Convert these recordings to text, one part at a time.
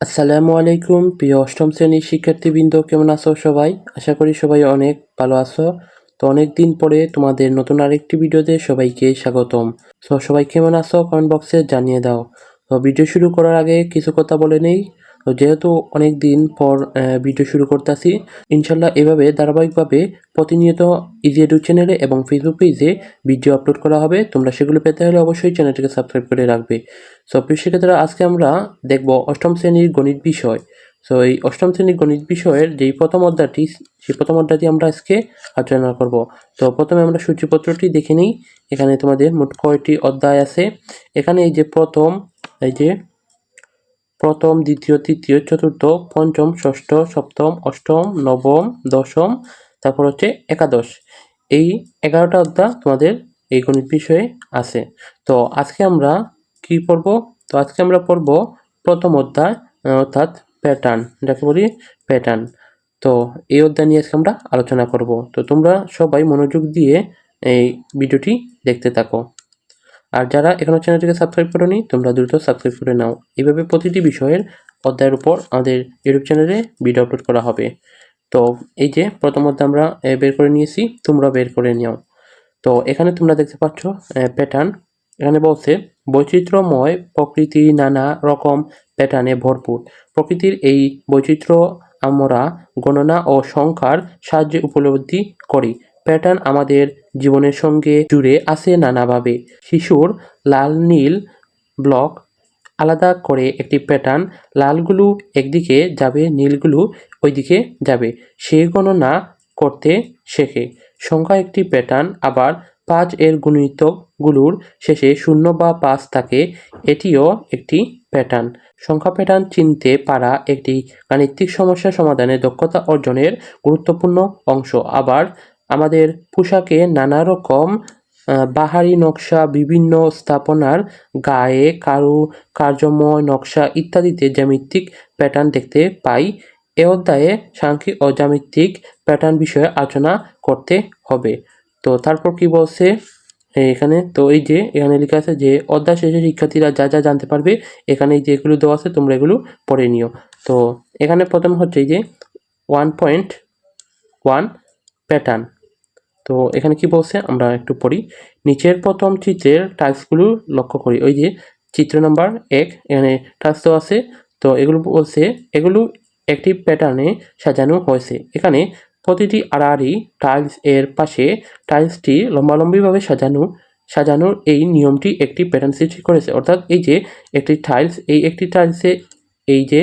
আসসালামু আলাইকুম, প্রিয় অষ্টম শ্রেণির শিক্ষার্থীবৃন্দ, কেমন আছো সবাই? আশা করি সবাই অনেক ভালো আছো। তো অনেক দিন পরে তোমাদের নতুন আরেকটি ভিডিওতে সবাইকে স্বাগতম। তো সবাই কেমন আছো? কমেন্ট বক্সে জানিয়ে দাও। তো ভিডিও শুরু করার আগে কিছু কথা বলে নেই। যেহেতু অনেক দিন পর ভিডিও শুরু করতেছি, ইনশাল্লাহ এভাবে ধারাবাহিকভাবে প্রতিনিয়ত ইজি এডু চ্যানেলে এবং ফেসবুক পেজে ভিডিও আপলোড করা হবে। তোমরা সেগুলো পেতে হলে অবশ্যই চ্যানেলটিকে সাবস্ক্রাইব করে রাখবে। সো শিক্ষার্থীরা, আজকে আমরা দেখব অষ্টম শ্রেণির গণিত বিষয়। সো এই অষ্টম শ্রেণির গণিত বিষয়ের যেই প্রথম অধ্যায়টি, সেই প্রথম অধ্যায়টি আমরা আজকে আলোচনা করব। তো, প্রথমে আমরা সূচিপত্রটি দেখে নিই। এখানে তোমাদের মোট কয়টি অধ্যায় আছে? এখানে এই যে প্রথম, এই যে প্রথম, দ্বিতীয়, তৃতীয়, চতুর্থ, পঞ্চম, ষষ্ঠ, সপ্তম, অষ্টম, নবম, দশম, তারপর হচ্ছে একাদশ। এই এগারোটা অধ্যায় তোমাদের এই গণিত বিষয়ে আছে। তো আজকে আমরা কি পড়ব? তো আজকে আমরা পড়ব প্রথম অধ্যায় অর্থাৎ প্যাটার্ন যাকে বলি প্যাটার্ন তো এই অধ্যায় নিয়ে আজকে আমরা আলোচনা করব। তো তোমরা সবাই মনোযোগ দিয়ে এই ভিডিওটি দেখতে থাকো। আর যারা এখনও চ্যানেলটিকে সাবস্ক্রাইব করোনি, তোমরা দ্রুত সাবস্ক্রাইব করে নাও। এইভাবে প্রতিটি বিষয়ের অধ্যায়ের উপর আমাদের ইউটিউব চ্যানেলে ভিডিও আপলোড করা হবে। তো এই যে প্রথম অধ্যায় আমরা বের করে নিয়েছি, তোমরা বের করে নিও। তো এখানে তোমরা দেখতে পাচ্ছ প্যাটার্ন এখানে বলছে, বৈচিত্র্যময় প্রকৃতি নানা রকম প্যাটার্নে ভরপুর। প্রকৃতির এই বৈচিত্র্য আমরা গণনা ও সংখ্যার সাহায্যে উপলব্ধি করি। প্যাটার্ন আমাদের জীবনের সঙ্গে জুড়ে আছে নানাভাবে। শিশুর লাল, নীল ব্লক আলাদা করে একটি প্যাটার্ন, লালগুলো একদিকে যাবে, নীলগুলো ওইদিকে যাবে। সে গণনা করতে শেখে। সংখ্যা একটি প্যাটার্ন, আবার পাঁচ এর গুণিতকগুলোর শেষে শূন্য বা পাঁচ থাকে, এটিও একটি প্যাটার্ন। সংখ্যা প্যাটার্ন চিনতে পারা একটি গাণিতিক সমস্যা সমাধানে দক্ষতা অর্জনের গুরুত্বপূর্ণ অংশ। আবার আমাদের পোশাকে নানা রকম বাহারি নকশা, বিভিন্ন স্থাপনার গায়ে কারু, কার্যময় নকশা ইত্যাদিতে জ্যামিতিক প্যাটার্ন দেখতে পাই। এ অধ্যায়ে সাংখ্যিক ও জ্যামিতিক প্যাটার্ন বিষয়ে আলোচনা করতে হবে। তো তারপর কি বলছে? এখানে তো এই যে, এখানে লেখা আছে যে, অধ্যায় শেষে শিক্ষার্থীরা যা যা জানতে পারবে, এখানে যেগুলো দেওয়া আছে, তোমরা এগুলো পড়ে নিও। তো এখানে প্রথম হচ্ছে এই যে ওয়ান পয়েন্ট ওয়ান প্যাটার্ন তো এখানে কি বলছে? আমরা একটু পড়ি। নিচের প্রথম চিত্রের টাস্কগুলো লক্ষ্য করি। ওই যে চিত্র নাম্বার এক, এখানে টাস্ক তো আছে। তো এগুলো বলছে, এগুলো একটি প্যাটার্নে সাজানো হয়েছে। এখানে প্রতিটি আড়াআড়ি টাইলস এর পাশে টাইলসটি লম্বালম্বিভাবে সাজানো সাজানোর এই নিয়মটি একটি প্যাটার্ন সৃষ্টি করেছে। অর্থাৎ এই যে একটি টাইলস এই একটি টাইলসে এই যে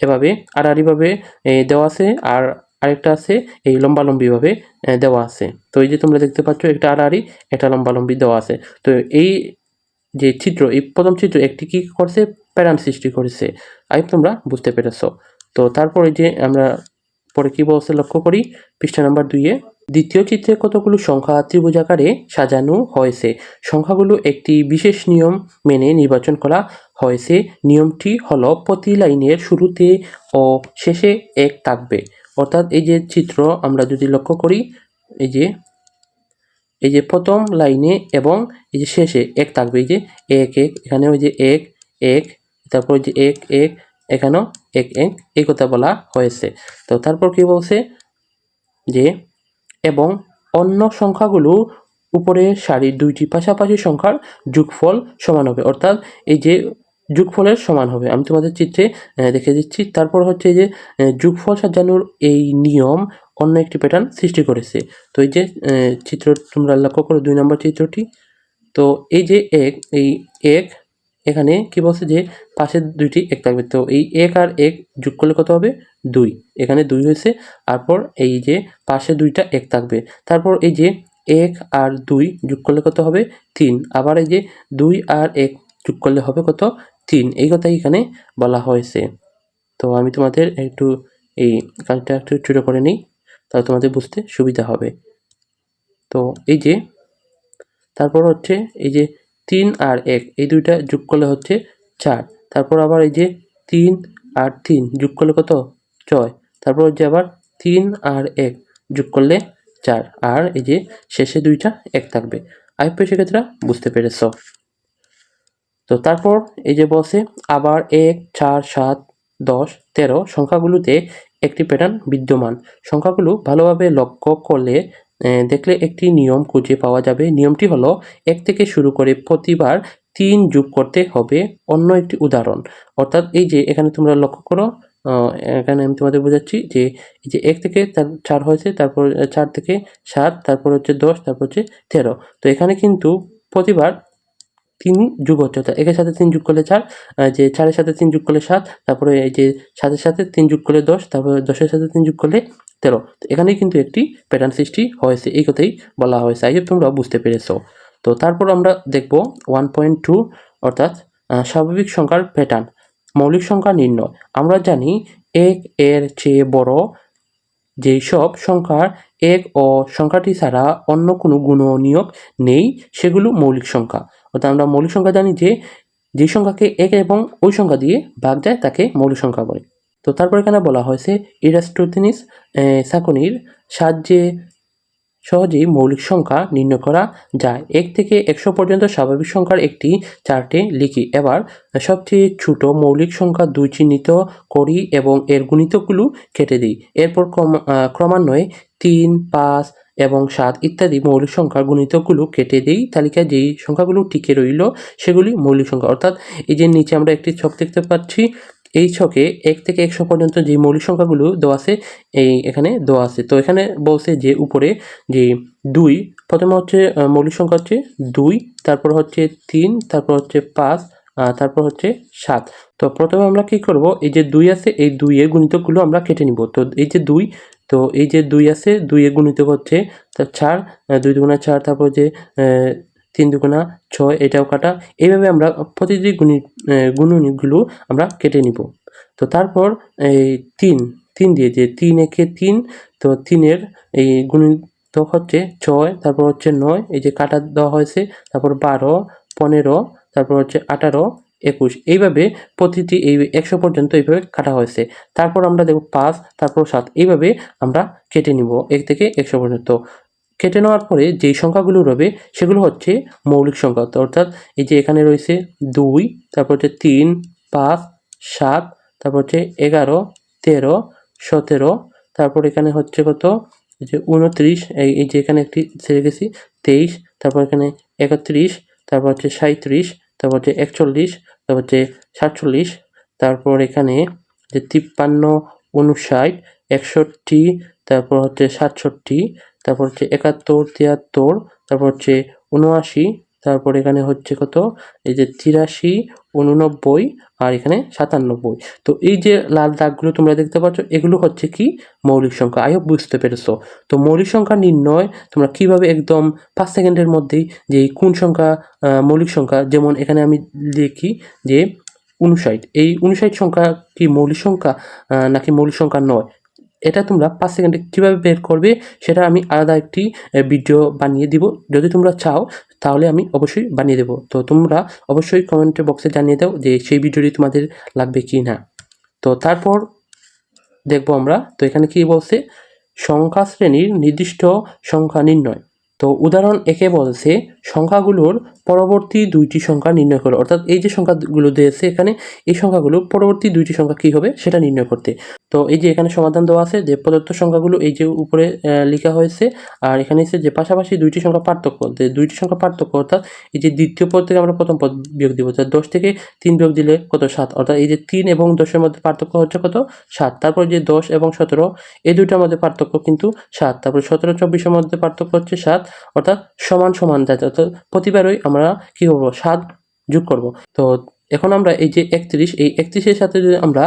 এভাবে আড়াআড়িভাবে দেওয়া আছে। আর আরেকটা আছে, এই লম্বালম্বিভাবে দেওয়া আছে। তো এই যে তোমরা দেখতে পাচ্ছ, একটা আড়াআড়ি, একটা লম্বালম্বি দেওয়া আছে। তো এই যে চিত্র এই প্রথম চিত্র একটি কি করছে? প্যাটার্ন সৃষ্টি করেছে। আই, তোমরা বুঝতে পেরেছ। তো তারপরে যে আমরা পরে কি বলছে, লক্ষ্য করি, পৃষ্ঠা নাম্বার দুইয়ে, দ্বিতীয় চিত্রে কতগুলো সংখ্যা ত্রিভুজাকারে সাজানো হয়েছে? সংখ্যাগুলো একটি বিশেষ নিয়ম মেনে নির্বাচন করা হয়েছে। নিয়মটি হলো প্রতি লাইনের শুরুতে ও শেষে এক থাকবে। অর্থাৎ এই যে চিত্র আমরা যদি লক্ষ্য করি, এই যে এই যে প্রথম লাইনে এবং এই যে শেষে এক থাকবে, এই যে এক এক এখানে ওই যে এক এক, তারপর যে এক এক, এখানেও এক এক, এই কথা বলা হয়েছে। তো তারপর কি বলছে? যে, এবং অন্য সংখ্যাগুলো উপরে সারির দুইটি পাশাপাশি সংখ্যার যোগফল সমান হবে। অর্থাৎ এই যে যোগফলের সমান হবে। আমি তোমাদের চিত্রে দেখে দিচ্ছি। তারপর হচ্ছে যে যোগফল সাজানোর এই নিয়ম অন্য একটি প্যাটার্ন সৃষ্টি করেছে। তো এই যে চিত্র তোমরা লক্ষ্য করো দুই নম্বর চিত্রটি। তো এই যে এক, এই এক, এখানে কি বলছে যে পাশের দুইটি এক থাকবে। তো এই এক আর এক যোগ করলে কত হবে? দুই। এখানে দুই হয়েছে। তারপর এই যে পাশে দুইটা এক থাকবে। তারপর এই যে এক আর দুই যোগ করলে কত হবে? তিন। আবার এই যে দুই আর এক যোগ করলে হবে কত? তিন। এই কথাই এখানে বলা হয়েছে। তো আমি তোমাদের একটু এই কাজটা একটু ছোটো করে নিই, তাহলে তোমাদের বুঝতে সুবিধা হবে। তো এই যে, তারপর হচ্ছে এই যে তিন আর এক, এই দুইটা যোগ করলে হচ্ছে চার। তারপর আবার এই যে তিন আর তিন যোগ করলে কত? ছয়। তারপর হচ্ছে আবার তিন আর এক যোগ করলে চার। আর এই যে শেষে দুইটা এক থাকবে। আইপি সেক্ষেত্রে বুঝতে পেরেছ। তো তারপর এই যে বসে আবার এক, চার, সাত, দশ, তেরো সংখ্যাগুলোতে একটি প্যাটার্ন বিদ্যমান। সংখ্যাগুলো ভালোভাবে লক্ষ্য করলে দেখলে একটি নিয়ম খুঁজে পাওয়া যাবে। নিয়মটি হলো, এক থেকে শুরু করে প্রতিবার তিন যোগ করতে হবে অন্য একটি উদাহরণ। অর্থাৎ এই যে এখানে তোমরা লক্ষ্য করো এখানে আমি তোমাদের বোঝাচ্ছি যে এই যে এক থেকে তার চার হয়েছে, তারপর চার থেকে সাত, তারপর হচ্ছে দশ, তারপর হচ্ছে তেরো। তো এখানে কিন্তু প্রতিবার তিন যোগ হচ্ছে, অর্থাৎ একের সাথে তিন যোগ করলে চার যে চারের সাথে তিন যোগ করলে সাত, তারপরে এই যে সাতের সাথে তিন যোগ করলে দশ, তারপরে দশের সাথে তিন যোগ করলে তেরো। এখানেই কিন্তু একটি প্যাটার্ন সৃষ্টি হয়েছে, এই কথাই বলা হয়েছে। আই তোমরা বুঝতে পেরেছ। তো তারপর আমরা দেখব ওয়ান পয়েন্ট টু অর্থাৎ স্বাভাবিক সংখ্যার প্যাটার্ন মৌলিক সংখ্যা নির্ণয়। আমরা জানি এক এর চেয়ে বড় যেই সব সংখ্যার এক ও সংখ্যাটি ছাড়া অন্য কোনো গুণনীয়ক নেই, সেগুলো মৌলিক সংখ্যা। অর্থাৎ আমরা মৌলিক সংখ্যা জানি যে যে সংখ্যাকে এক এবং ওই সংখ্যা দিয়ে ভাগ যায়, তাকে মৌলিক সংখ্যা বলে। তো তারপর এখানে বলা হয়েছে ইরাস্টোথিনিস সাকনির সাহায্যে সহজেই মৌলিক সংখ্যা নির্ণয় করা যায়। এক থেকে একশো পর্যন্ত স্বাভাবিক সংখ্যার একটি চার্টে লিখি। এবার, সবচেয়ে ছোট মৌলিক সংখ্যা দুই চিহ্নিত করি এবং এর গুণিতকগুলো কেটে দিই। এরপর ক্রম ক্রমান্বয়ে তিন, পাঁচ এবং সাত ইত্যাদি মৌলিক সংখ্যার গুণিতকগুলো কেটে দিই তালিকায় যেই সংখ্যাগুলো টিকে রইল, সেগুলি মৌলিক সংখ্যা। অর্থাৎ এই যে নিচে আমরা একটি ছক দেখতে পাচ্ছি, এই ছকে এক থেকে একশো পর্যন্ত যে মৌলিক সংখ্যাগুলো দেওয়া আছে, এই এখানে দেওয়া আছে। তো এখানে বলছে যে উপরে যে দুই, প্রথমে হচ্ছে মৌলিক সংখ্যা হচ্ছে দুই, তারপর হচ্ছে তিন, তারপর হচ্ছে পাঁচ তারপর হচ্ছে সাত। তো প্রথমে আমরা কি করব? এই যে দুই আছে, এই দুইয়ের গুণিতকগুলো আমরা কেটে নিব। তো এই যে দুই তো এই যে দুই আছে দুইয়ের গুণিত হচ্ছে তার চার দুই দুগুণা চার, তারপর যে তিন দুগুণা ছয়, এটাও কাটা। এইভাবে আমরা প্রতিটি গুণি গুণনীগুলো আমরা কেটে নিব। তো তারপর এই তিন তিন দিয়ে যে তিন একে তিন, তো তিনের এই গুণিত হচ্ছে ছয়, তারপর হচ্ছে নয়, এই যে কাটা দেওয়া হয়েছে, তারপর বারো, পনেরো, তারপর হচ্ছে আঠারো একুশ। এইভাবে প্রতিটি এই একশো পর্যন্ত এইভাবে কাটা হয়েছে। তারপর আমরা দেখব পাঁচ, তারপর সাত। এইভাবে আমরা কেটে নিব এক থেকে একশো পর্যন্ত। কেটে নেওয়ার পরে যেই সংখ্যাগুলো রবে সেগুলো হচ্ছে মৌলিক সংখ্যা। অর্থাৎ এই যে এখানে রয়েছে দুই, তারপর হচ্ছে তিন, পাঁচ, সাত, তারপর হচ্ছে এগারো, তেরো, সতেরো, তারপর এখানে হচ্ছে কত? যে উনত্রিশ, এই এই যে এখানে একটি ছেড়ে গেছি, তেইশ, তারপর এখানে একত্রিশ, তারপর হচ্ছে সাঁত্রিশ তারপর হচ্ছে একচল্লিশ, তারপর হচ্ছে সাতচল্লিশ, তারপর এখানে যে তিপ্পান্ন উনষাট, একষট্টি, তারপর হচ্ছে সাতষট্টি, তারপর হচ্ছে একাত্তর, তিয়াত্তর, তারপর হচ্ছে উনআশি তারপর এখানে হচ্ছে কত? এই যে তিরাশি উননব্বই আর এখানে সাতানব্বই তো এই যে লাল দাগগুলো তোমরা দেখতে পাচ্ছ, এগুলো হচ্ছে কি? মৌলিক সংখ্যা। আয়ো বুঝতে পেরেছ। তো মৌলিক সংখ্যা নির্ণয় তোমরা কীভাবে একদম পাঁচ সেকেন্ডের মধ্যেই যে কোন সংখ্যা মৌলিক সংখ্যা, যেমন এখানে আমি লিখি যে উনষাট। এই উনষাট সংখ্যা কি মৌলিক সংখ্যা নাকি মৌলিক সংখ্যা নয়? এটা তোমরা পাঁচ সেকেন্ডে কীভাবে বের করবে সেটা আমি আলাদা একটি ভিডিও বানিয়ে দিব। যদি তোমরা চাও, তাহলে আমি অবশ্যই বানিয়ে দেবো। তো তোমরা অবশ্যই কমেন্ট বক্সে জানিয়ে দাও যে সেই ভিডিওটি তোমাদের লাগবে কি না তো তারপর দেখব আমরা। তো এখানে কি বলছে? সংখ্যা শ্রেণির নির্দিষ্ট সংখ্যা নির্ণয়। তো উদাহরণ একে বলছে, সংখ্যাগুলোর পরবর্তী দুইটি সংখ্যা নির্ণয় করো। অর্থাৎ এই যে সংখ্যাগুলো দিয়েছে এখানে, এই সংখ্যাগুলো পরবর্তী দুইটি সংখ্যা কী হবে? সেটা নির্ণয় করতে। তো এই যে এখানে সমাধান দেওয়া আছে যে প্রদত্ত সংখ্যাগুলো এই যে উপরে লেখা হয়েছে, আর এখানে এসে যে পাশাপাশি দুইটি সংখ্যা পার্থক্য, যে দুইটি সংখ্যা পার্থক্য, অর্থাৎ এই যে দ্বিতীয় পদ থেকে আমরা প্রথম পদ বিয়োগ দিব, অর্থাৎ দশ থেকে তিন বিয়োগ দিলে কত? সাত। অর্থাৎ এই যে তিন এবং দশের মধ্যে পার্থক্য হচ্ছে কত? সাত। তারপর যে দশ এবং সতেরো, এই দুইটার মধ্যে পার্থক্য কিন্তু সাত। তারপর সতেরো চব্বিশের মধ্যে পার্থক্য হচ্ছে সাত, অর্থাৎ সমান সমান যাচ্ছে। অর্থাৎ প্রতিবারই আমরা কী করব? সাত যোগ করব। তো এখন আমরা এই যে একত্রিশ, এই একত্রিশের সাথে যদি আমরা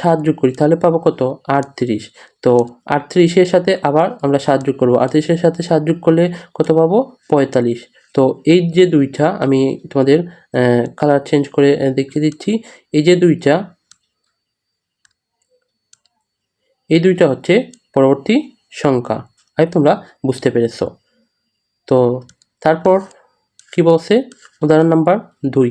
সাত যোগ করি, তাহলে পাবো কত? আটত্রিশ। তো আটত্রিশের সাথে আবার আমরা সাত যোগ করব। আটত্রিশের সাথে সাত যোগ করলে কত পাবো? পঁয়তাল্লিশ। তো এই যে দুইটা আমি তোমাদের কালার চেঞ্জ করে দেখিয়ে দিচ্ছি। এই যে দুইটা, এই দুইটা হচ্ছে পরবর্তী সংখ্যা। আর তোমরা বুঝতে পেরেছ। তো তারপর কি বলছে? উদাহরণ নাম্বার দুই।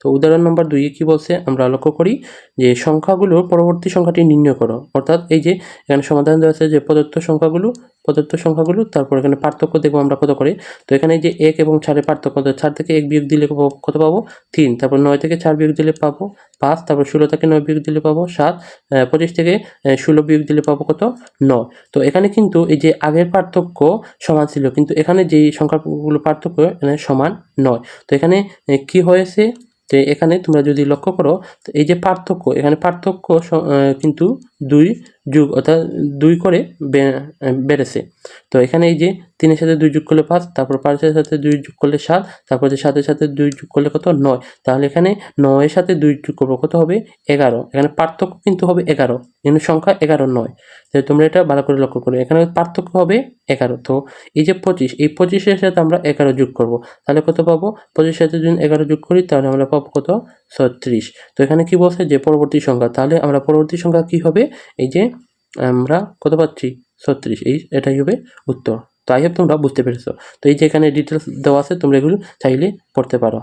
তো উদাহরণ নাম্বার দুইয়ে কি বলছে? আমরা লক্ষ্য করি যে সংখ্যাগুলোর পরবর্তী সংখ্যাটি নির্ণয় করো। অর্থাৎ এই যে এখানে সমাধান দেওয়া আছে যে প্রদত্ত সংখ্যাগুলো প্রদত্ত সংখ্যাগুলো, তারপর এখানে পার্থক্য দেখব আমরা কত করে। তো এখানে যে এক এবং চারের পার্থক্য, তো চার থেকে এক বিয়োগ দিলে কত পাবো? তিন। তারপর নয় থেকে চার বিয়োগ দিলে পাবো পাঁচ। তারপর ষোলো থেকে নয় বিয়োগ দিলে পাবো সাত। পঁচিশ থেকে ষোলো বিয়োগ দিলে পাবো কত? নয়। তো এখানে কিন্তু এই যে আগের পার্থক্য সমান ছিল, কিন্তু এখানে যেই সংখ্যাগুলো পার্থক্য, এখানে সমান নয়। তো এখানে কি হয়েছে? যে এখানে তোমরা যদি লক্ষ্য করো এই যে পার্থক্য, এখানে পার্থক্য কিন্তু দুই যুগ অর্থাৎ দুই করে বেড়েছে। তো এখানে এই যে তিনের সাথে দুই যোগ করলে পাঁচ, তারপর পাঁচের সাথে দুই যোগ করলে সাত, তারপর যে সাতের সাথে দুই যোগ করলে কত? নয়। তাহলে এখানে নয়ের সাথে দুই যোগ করব কত হবে? এগারো। এখানে পার্থক্য কিন্তু হবে এগারো এখানে সংখ্যা এগারো নয়। তো তোমরা এটা ভালো করে লক্ষ্য করো। এখানে পার্থক্য হবে এগারো। তো এই যে পঁচিশ, এই পঁচিশের সাথে আমরা এগারো যোগ করব। তাহলে কত পাবো? পঁচিশের সাথে যদি এগারো যোগ করি, তাহলে আমরা পাবো কত? ছত্রিশ। তো এখানে কি বলছে? যে পরবর্তী সংখ্যা। তাহলে আমরা পরবর্তী সংখ্যা কি হবে? এই যে আমরা কত পাচ্ছি? ছত্রিশ। এই, এটাই হবে উত্তর। তো আই হোপ তোমরা বুঝতে পেরেছ। তো এই যে এখানে ডিটেলস দেওয়া আছে, তোমরা এগুলো চাইলে পড়তে পারো।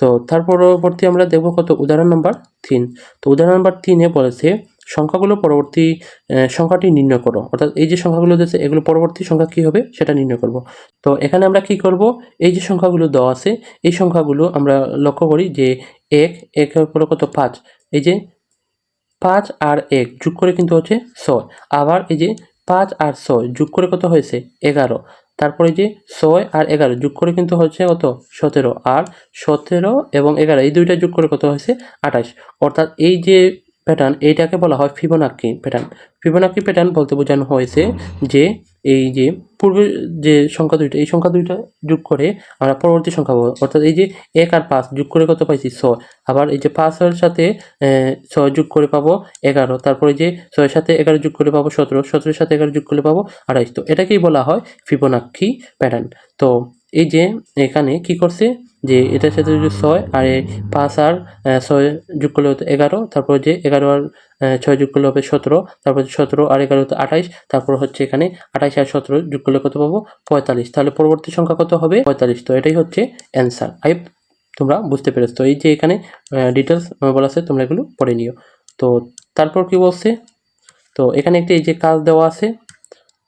তো তার পরবর্তী আমরা দেখব কত উদাহরণ নাম্বার তিন। তো উদাহরণ নাম্বার তিনে বলেছে, সংখ্যাগুলো পরবর্তী সংখ্যাটি নির্ণয় করো। অর্থাৎ এই যে সংখ্যাগুলো দিয়েছে, এগুলো পরবর্তী সংখ্যা কী হবে? সেটা নির্ণয় করব। তো এখানে আমরা কি করব? এই যে সংখ্যাগুলো দেওয়া আছে, এই সংখ্যাগুলো আমরা লক্ষ্য করি যে এক একের পরে কত? পাঁচ। এই যে পাঁচ আর এক যোগ করে কিন্তু হচ্ছে ছয়। আবার এই যে পাঁচ আর ছয় যোগ করে কত হয়েছে? এগারো। তারপরে যে ছয় আর এগারো যোগ করে কিন্তু হচ্ছে কত? সতেরো। আর সতেরো এবং এগারো, এই দুইটা যোগ করে কত হয়েছে? আঠাশ। অর্থাৎ এই যে প্যাটার্ন এইটাকে বলা হয় ফিবোনাক্কি প্যাটার্ন ফিবোনাক্কি প্যাটার্ন বলতে বোঝানো হয়েছে যে এই যে পূর্বে যে সংখ্যা দুইটা, এই সংখ্যা দুইটা যোগ করে আমরা পরবর্তী সংখ্যা পাবো। অর্থাৎ এই যে এক আর পাঁচ যোগ করে কত পাইছি? ছয়। আবার এই যে পাঁচের সাথে ছয় যোগ করে পাবো এগারো। তারপরে যে ছয়ের সাথে এগারো যোগ করে পাবো সতেরো। সতেরোর সাথে এগারো যোগ করে পাবো আঠাইশ। তো এটাকেই বলা হয় ফিবোনাক্ষী প্যাটার্ন তো এই যে এখানে কি করছে? যে এটার সাথে যদি ছয় আর পাঁচ আর ছয় যোগ করলে হতো এগারো, তারপর যে এগারো আর ছয় যোগ করলে হবে সতেরো, তারপর সতেরো আর এগারো হতো আঠাইশ, তারপর হচ্ছে এখানে আঠাইশ আর সতেরো যোগ করলে কত পাবো? পঁয়তাল্লিশ। তাহলে পরবর্তী সংখ্যা কত হবে? পঁয়তাল্লিশ। তো এটাই হচ্ছে অ্যান্সার আই তোমরা বুঝতে পেরেছ। তো এই যে এখানে ডিটেলস বলা আছে, তোমরা এগুলো পড়ে নিও। তো তারপর কি বলছে? তো এখানে একটি এই যে কাজ দেওয়া আছে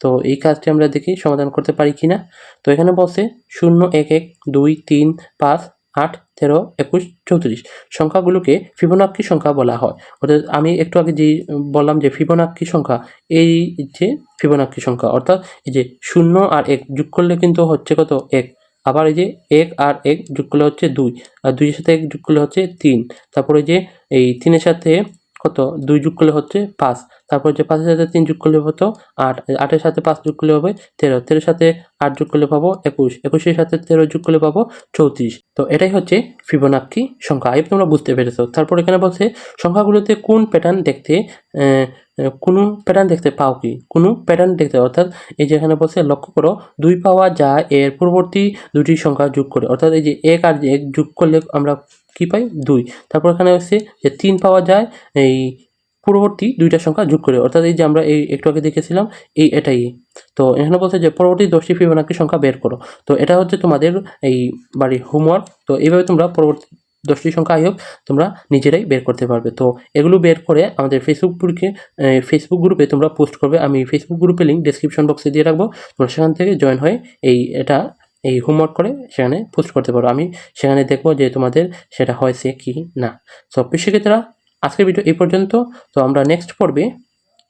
তো এই কাজটি আমরা দেখি সমাধান করতে পারি কি না তো এখানে বলছে শূন্য এক এক দুই তিন পাঁচ আট তেরো একুশ চৌত্রিশ। সংখ্যাগুলোকে ফিবোনাক্কি সংখ্যা বলা হয়। অর্থাৎ আমি একটু আগে যে বললাম যে ফিবোনাক্কি সংখ্যা, এই যে ফিবোনাক্কি সংখ্যা, অর্থাৎ এই যে শূন্য আর এক যোগ করলে কিন্তু হচ্ছে কত? এক। আবার এই যে এক আর এক যোগ করলে হচ্ছে দুই। আর দুইয়ের সাথে এক যোগ করলে হচ্ছে তিন। তারপরে যে এই তিনের সাথে কত দুই যুগ করলে হচ্ছে পাঁচ। তারপর যে পাঁচের সাথে তিন যুগ করলে হতো আট, আটের সাথে পাঁচ যুগ করলে হবে তেরো। তেরোর সাথে আট যুগ করলে পাবো একুশ। একুশের সাথে তেরো যুগ করলে পাবো চৌত্রিশ। তো এটাই হচ্ছে ফিবোনাক্ষী সংখ্যা। এই তোমরা বুঝতে পেরেছ। তারপর এখানে বলছে, সংখ্যাগুলোতে কোন প্যাটার্ন দেখতে কোনো প্যাটার্ন দেখতে পাও কি? কোনো প্যাটার্ন দেখতে, অর্থাৎ এই যে এখানে বলছে, লক্ষ্য করো, দুই পাওয়া যায়, এর পূর্ববর্তী দুটি সংখ্যা যোগ করে। অর্থাৎ এই যে এক আর এক যোগ করলে আমরা কি পাই? দুই। তারপর এখানে হচ্ছে যে তিন পাওয়া যায়, এই পূর্ববর্তী দুইটা সংখ্যা যোগ করে। অর্থাৎ এই যে আমরা এই একটু আগে দেখেছিলাম, এই এটাই। তো এখানে বলছে যে পরবর্তী দশটি ফিবোনাক্কি সংখ্যা বের করো। তো এটা হচ্ছে তোমাদের এই বাড়ির হোমওয়ার্ক তো এইভাবে তোমরা পরবর্তী দশটি সংখ্যা হোক, তোমরা নিজেরাই বের করতে পারবে। তো এগুলো বের করে আমাদের ফেসবুক গ্রুপে ফেসবুক গ্রুপে তোমরা পোস্ট করবে। আমি ফেসবুক গ্রুপে লিঙ্ক ডিসক্রিপশন বক্সে দিয়ে রাখব। তোমরা সেখান থেকে জয়েন হয়ে এই, এটা, এই হোমওয়ার্ক করে সেখানে পোস্ট করতে পারো। আমি সেখানে দেখব যে তোমাদের সেটা হয়েছে কি না। সো শিক্ষিতরা আজকের ভিডিও এই পর্যন্ত। তো আমরা নেক্সট পর্বে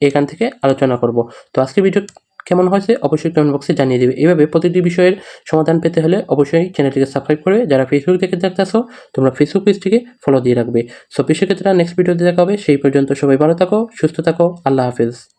এখান থেকে আলোচনা করব। তো আজকের ভিডিও কেমন হয়েছে, অবশ্যই কমেন্ট বক্সে জানিয়ে দেবে। এভাবে প্রতিটি বিষয়ের সমাধান পেতে হলে অবশ্যই চ্যানেলটিকে সাবস্ক্রাইব করবে যারা ফেসবুক থেকে দেখতেছো তোমরা ফেসবুক পেজটিকে ফলো দিয়ে রাখবে। সো ক্ষেত্রে নেক্সট ভিডিওতে দেখা হবে, সেই পর্যন্ত সবাই ভালো থাকো, সুস্থ থাকো, আল্লাহ হাফেজ।